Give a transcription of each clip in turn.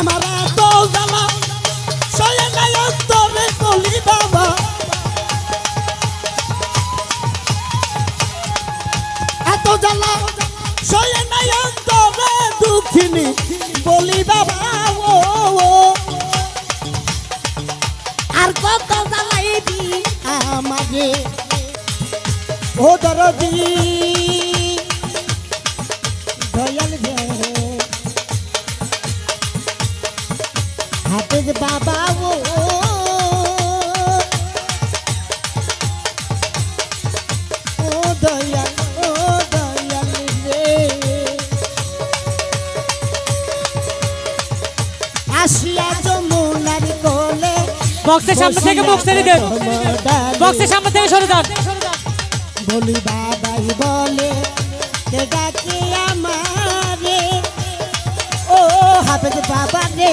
আমার এত জ্বালা সয়ে নাই অন্তরে বলি বাবা এত জ্বালা সয়ে নাই অন্তরে দুঃখিনী বলি বাবা, ও। আর কত জ্বালাইবি আমাকে, ও দরদি দয়াল হাফেজ বাবা ও দয়াল ও দয়াল রে আসিয়া যমুনার কোলে বক্সের সামনে থেকে মুখ দেন বক্সের সামনে থেকে সরে যান বলি বাবাই বলে কে ডাকে আমারে? ও হাফেজ বাবা রে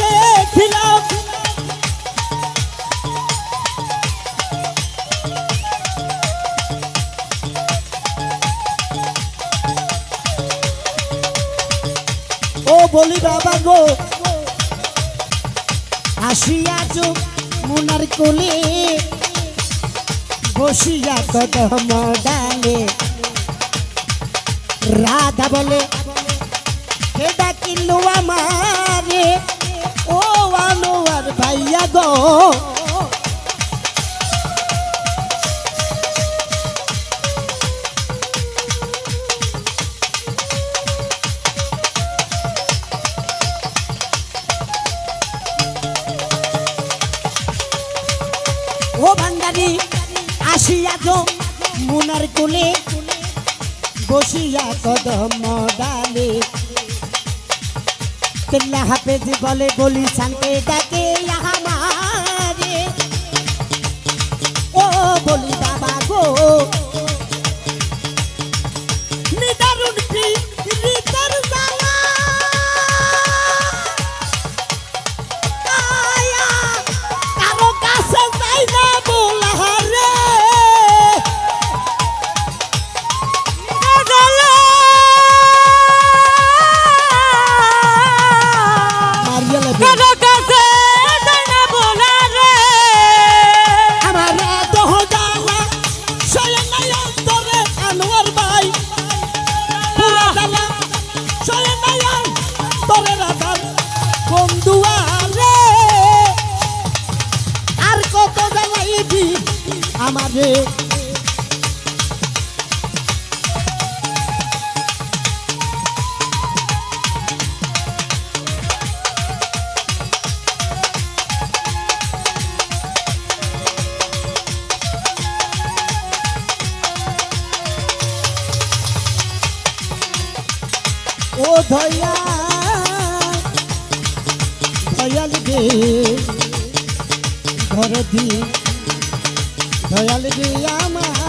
দেখিলাম। ও বলি বাবা গো, আসিয়া যো মুনার কোলে, বসিয়া কদম ডালে। রাধা বলে হে ডাকিলু ও আনোয়ার ভাইয়া গো। ও ভান্ডারি আসিয়া গো মুনার কোলে বসিয়া কদম ডালে। তেল্লা হাফেজ বলে বলি শান্তে ডাকে আমারে ও বলি বাবা গো। জ্বালাইবি আমারে ও ধয়া দয়াল গে ঘর দি দয়াল গে আমার